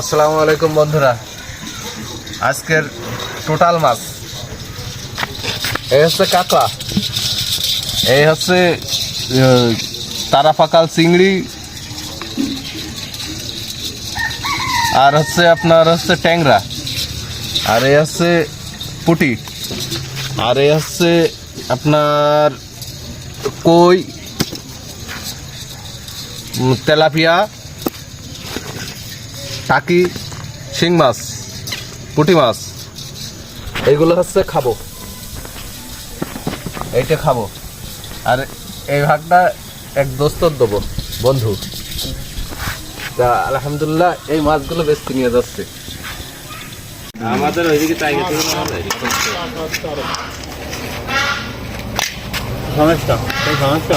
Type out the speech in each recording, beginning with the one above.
আসসালামু আলাইকুম বন্ধুরা। আজকের টোটাল মাছ। এই হচ্ছে কাঁকড়া এই হচ্ছে আহ, তারা পাকাল চিংড়ি। আর হচ্ছে আপনার হচ্ছে ট্যাংরা। আর এই হচ্ছে পুটি। আর এই হচ্ছে আপনার কই তেলাপিয়া। টাকি শিং মাছ পুঁটি মাছ। এইগুলো হচ্ছে খাব। এইটা খাব। আর এই ভাগটা এক দোস্তর দেবো বন্ধু। তা আলহামদুলিল্লাহ এই মাছগুলো বেশ নিয়ে যাচ্ছে। আমাদের ওইদিকে চাইকে সমস্যা? সমস্যা?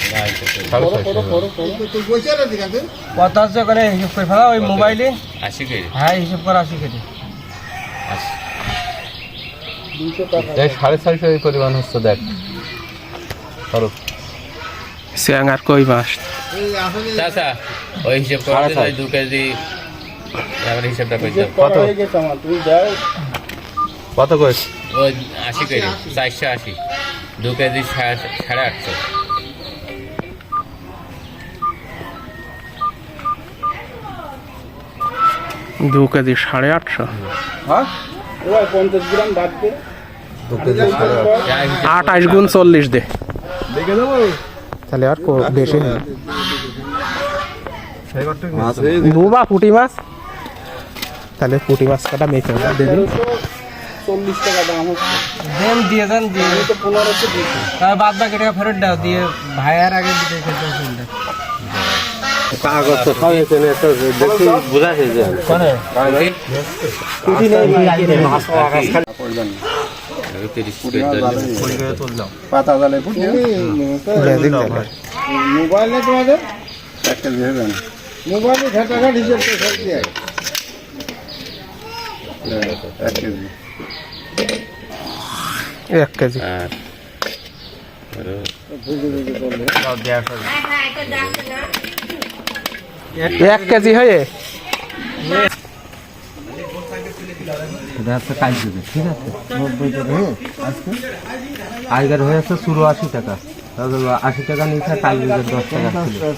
কত করে হিসাব করে ফেলা ওই মোবাইলে আশি কেজি হ্যাঁ হিসাব করে আসি কেটে এই সাড়ে ছয়শো এই পরিমাণ হচ্ছে দেখ ধরো সিয়াং আর কই মাছ চাচা ওই হিসাব করে দু কেজি আমার হিসাবটা করে কত কত কইস ওই আশি কেজি চারশো আশি দু কেজি সাড়ে আটশো দু কেজি সাড়ে আটশো। দু। কেজি সাড়ে আট। যা হিসাব আঠাশ গুণ চল্লিশ দে। তাহলে আর বেশি না। মাছ হয়ে বা পুঁটি মাছ। তাহলে পুঁটি মাছ কাটা মেপে দেবেন দেন দিয়ে দেন দিয়ে তাহলে বাদ বাকি টাকা ফেরত দাও দিয়ে ভাইয়ার আগে দিতে খেতে কাগজ তো সব এখানে তো দেখি বোঝা যায়। পাতা জালে তোমাদের? এক কেজি হবে না মোবাইলে ঘাটাঘাট হিসেব করে সব দিয়ে এক কেজি। এক কেজি। আর এক কেজি হয়ে? এটা হচ্ছে ঠিক আছে? আজকের হয়েছে চুরো আশি টাকা আশি টাকা। নিচ্ছে কাজ দশ টাকা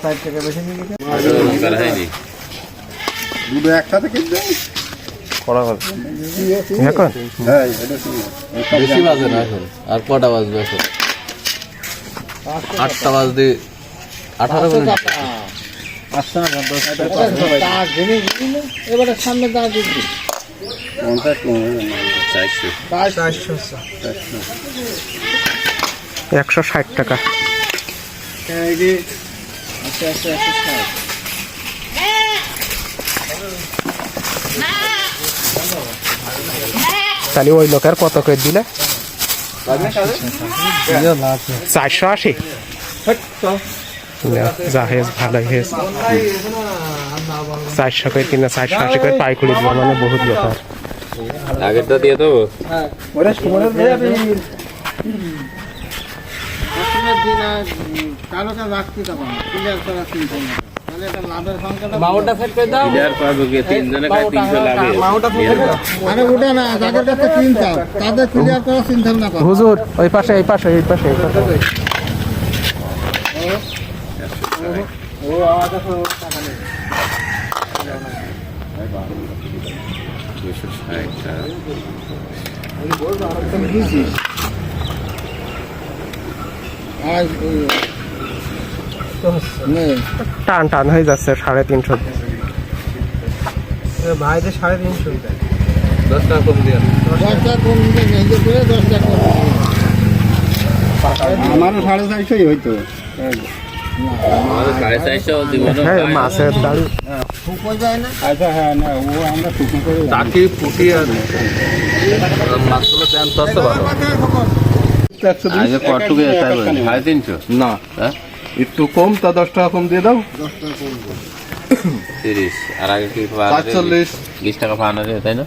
ষাট টাকা বেশি নিয়ে গেছে করা হয়নি দুটো একসাথে কিনবে করা হবে এখন? হ্যাঁ বেশি বাজে না এখন। আর কটা বাজবে এখন? আটটা বাজতে আঠারো মিনিট। এবারে সামনে দাঁড় একশো ষাট টাকা। আচ্ছা তাহলে ওই লোকের কত করে দিলে? চারশো আশি। হেস ভালোই হেস চারশো করে কিনা চারশো আশি করে পাইকুড়ি দেওয়া মানে বহুত ব্যাপার। আগেরটা দিয়ে দেবো? কারও করা করে করো। হুজুর ওই পাশে এই পাশে এই পাশে এই পাশে। ও আমার কাছে টাকা নেই দুশো টাকা টান টান হয়ে যাচ্ছে সাড়ে তিনশো। ভাই সাড়ে তিনশো। দশ টাকা কম দিয়ে। দশটা কম নিজে করে দশটা কম আমারও সাড়ে চারশোই হইতো। হ্যাঁ মাছের আচ্ছা হ্যাঁ না ও আমরা শুকনো করে চাকি ফুটি আর মাছগুলো দেন তো ভালো বিশ আগে কটুকু সাড়ে তিনশো? না। হ্যাঁ? একটু কম তা দশ টাকা কম দিয়ে দাও। তিরিশ। আর আগে কি বিশ টাকা যায় তাই না?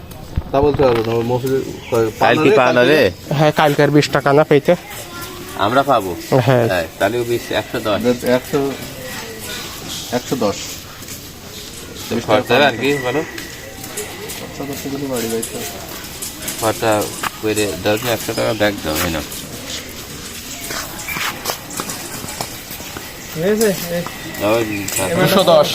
তা বলতে পারব না ওর মফিজ কাল কি হ্যাঁ কালকের বিশ টাকা না পেতে আমরা পাবো। হ্যাঁ। হ্যাঁ তাহলে বিশ একশো দশ। একশো একশো দশ। তুমি খরচা আর কি বলো? বাড়ি খরচা করে দশ একশো টাকা ব্যাগ দাও হয় না দুশো দশ।